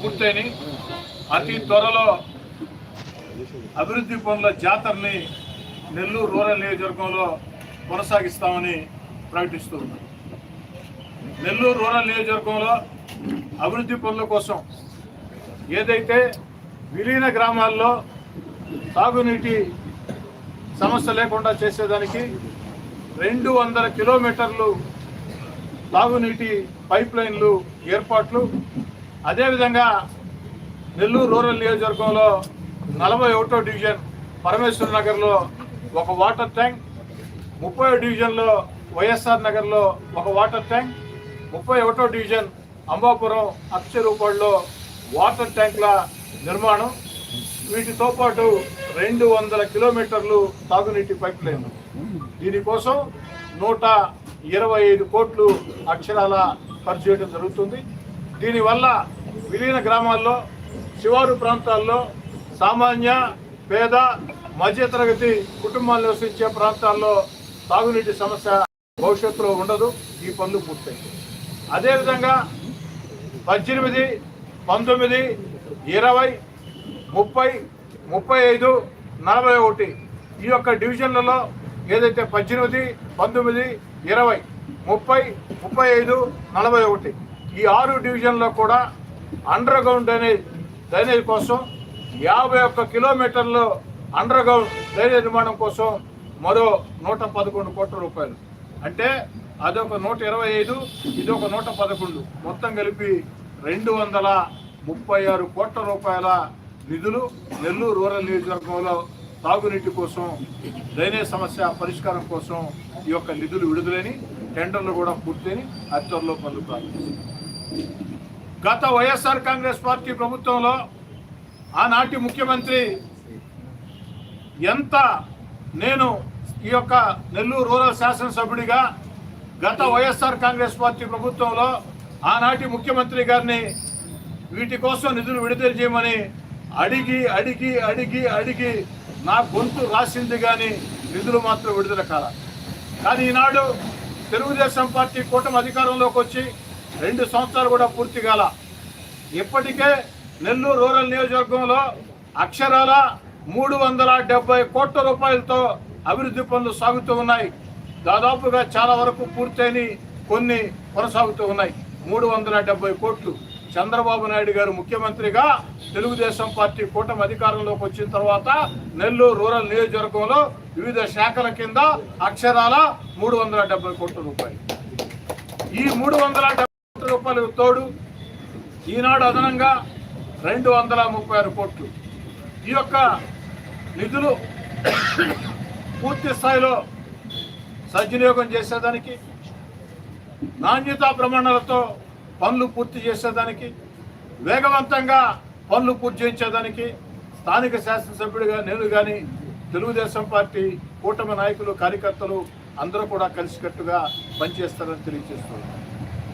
పూర్తయినాయి. అతి త్వరలో అభివృద్ధి పనుల జాతరని నెల్లూరు రూరల్ నియోజకవర్గంలో కొనసాగిస్తామని ప్రకటిస్తూ ఉన్నాం. నెల్లూరు రూరల్ నియోజకవర్గంలో అభివృద్ధి పనుల కోసం ఏదైతే విలీన గ్రామాల్లో తాగునీటి సమస్య లేకుండా చేసేదానికి రెండు వందల కిలోమీటర్లు తాగునీటి పైప్ లైన్లు ఏర్పాట్లు అదేవిధంగా నెల్లూరు రూరల్ నియోజకవర్గంలో నలభై ఒకటో డివిజన్ పరమేశ్వర నగర్లో ఒక వాటర్ ట్యాంక్ ముప్పై డివిజన్లో వైఎస్ఆర్ నగర్లో ఒక వాటర్ ట్యాంక్ ముప్పై ఒకటో డివిజన్ అంబాపురం అక్షరూపాడులో వాటర్ ట్యాంకుల నిర్మాణం. వీటితో పాటు రెండు వందల కిలోమీటర్లు తాగునీటి పైప్ లైన్. దీనికోసం నూట ఇరవై ఐదు కోట్లు అక్షరాల ఖర్చు చేయడం జరుగుతుంది. దీనివల్ల విలీన గ్రామాల్లో శివారు ప్రాంతాల్లో సామాన్య పేద మధ్యతరగతి కుటుంబాలు నివసించే ప్రాంతాల్లో తాగునీటి సమస్య భవిష్యత్తులో ఉండదు ఈ పనులు పూర్తయి అదేవిధంగా పద్దెనిమిది పంతొమ్మిది ఇరవై ముప్పై ముప్పై ఐదు నలభై ఒకటి ఈ యొక్క డివిజన్లలో ఏదైతే పద్దెనిమిది పంతొమ్మిది ఇరవై ముప్పై ముప్పై ఐదు నలభై ఒకటి ఈ ఆరు డివిజన్లో కూడా అండర్ గ్రౌండ్ డ్రైనేజ్ డ్రైనేజ్ కోసం యాభై ఒక్క కిలోమీటర్లు అండర్ గ్రౌండ్ డ్రైనేజ్ నిర్మాణం కోసం మరో నూట పదకొండు కోట్ల రూపాయలు. అంటే అదొక నూట ఇరవై ఐదు ఇది ఒక నూట పదకొండు. మొత్తం కలిపి రెండు వందల ముప్పై ఆరు కోట్ల రూపాయల నిధులు నెల్లూరు రూరల్ నియోజకవర్గంలో తాగునీటి కోసం డ్రైనేజ్ సమస్య పరిష్కారం కోసం ఈ యొక్క నిధులు విడుదలని టెండర్లు కూడా పూర్తయిని అతి త్వరలో పనులు గత వైఎస్ఆర్ కాంగ్రెస్ పార్టీ ప్రభుత్వంలో ఆనాటి ముఖ్యమంత్రి ఎంత నేను ఈ యొక్క నెల్లూరు రూరల్ శాసనసభ్యుడిగా గత వైఎస్ఆర్ కాంగ్రెస్ పార్టీ ప్రభుత్వంలో ఆనాటి ముఖ్యమంత్రి గారిని వీటి కోసం నిధులు విడుదల చేయమని అడిగి అడిగి అడిగి అడిగి నా గొంతు రాసింది కానీ నిధులు మాత్రం విడుదల కాల. కానీ ఈనాడు తెలుగుదేశం పార్టీ కూటమి అధికారంలోకి వచ్చి రెండు సంవత్సరాలు కూడా పూర్తి కాల. ఇప్పటికే నెల్లూరు రూరల్ నియోజకవర్గంలో అక్షరాల మూడు వందల డెబ్బై కోట్ల రూపాయలతో అభివృద్ధి పనులు సాగుతూ ఉన్నాయి. దాదాపుగా చాలా వరకు పూర్తయిన కొన్ని కొనసాగుతూ ఉన్నాయి. మూడు వందల డెబ్బై కోట్లు. చంద్రబాబు నాయుడు గారు ముఖ్యమంత్రిగా తెలుగుదేశం పార్టీ కూటమి అధికారంలోకి వచ్చిన తర్వాత నెల్లూరు రూరల్ నియోజకవర్గంలో వివిధ శాఖల కింద అక్షరాల మూడు వందల డెబ్బై కోట్ల రూపాయలు. ఈ మూడు వందల డెబ్బై కోట్ల రూపాయలు తోడు ఈనాడు అదనంగా రెండు వందల ముప్పై ఆరు కోట్లు. ఈ యొక్క నిధులు పూర్తి స్థాయిలో సద్వినియోగం చేసేదానికి నాణ్యతా ప్రమాణాలతో పనులు పూర్తి చేసేదానికి వేగవంతంగా పనులు పూర్తి చేయించేదానికి స్థానిక శాసనసభ్యుడిగా నేను కానీ తెలుగుదేశం పార్టీ కూటమి నాయకులు కార్యకర్తలు అందరూ కూడా కలిసికట్టుగా పనిచేస్తారని తెలియజేస్తున్నారు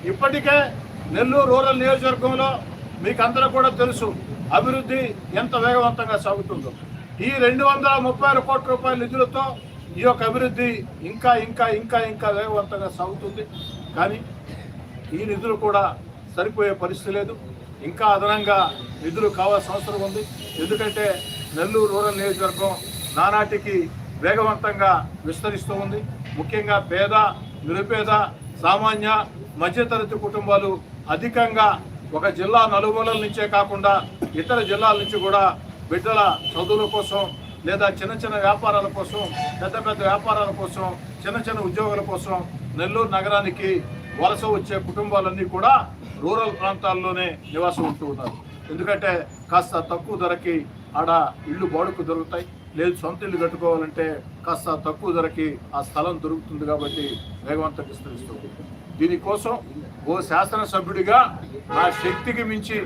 ఇప్పటికే నెల్లూరు రూరల్ నియోజకవర్గంలో మీకు అందరూ కూడా తెలుసు అభివృద్ధి ఎంత వేగవంతంగా సాగుతుందో. ఈ రెండు వందల ముప్పై ఆరు కోట్ల రూపాయల నిధులతో ఈ యొక్క అభివృద్ధి ఇంకా ఇంకా ఇంకా ఇంకా వేగవంతంగా సాగుతుంది. కానీ ఈ నిధులు కూడా సరిపోయే పరిస్థితి లేదు. ఇంకా అదనంగా నిధులు కావాల్సిన అవసరం ఉంది. ఎందుకంటే నెల్లూరు రూరల్ నియోజకవర్గం నానాటికి వేగవంతంగా విస్తరిస్తూ ఉంది. ముఖ్యంగా పేద నిరుపేద సామాన్య మధ్యతరగతి కుటుంబాలు అధికంగా ఒక జిల్లా నలుమూలల నుంచే కాకుండా ఇతర జిల్లాల నుంచి కూడా బిడ్డల చదువుల కోసం లేదా చిన్న చిన్న వ్యాపారాల కోసం పెద్ద పెద్ద వ్యాపారాల కోసం చిన్న చిన్న ఉద్యోగాల కోసం నెల్లూరు నగరానికి వలస వచ్చే కుటుంబాలన్నీ కూడా రూరల్ ప్రాంతాల్లోనే నివాసం ఉంటూ ఉన్నారు. ఎందుకంటే కాస్త తక్కువ ధరకి ఆడ ఇళ్ళు బాడుకు దొరుకుతాయి. లేదు సొంత ఇల్లు కట్టుకోవాలంటే కాస్త తక్కువ ధరకి ఆ స్థలం దొరుకుతుంది కాబట్టి వేగవంతం విస్తరిస్తుంది దీనికోసం ఓ శాసనసభ్యుడిగా నా శక్తికి మించి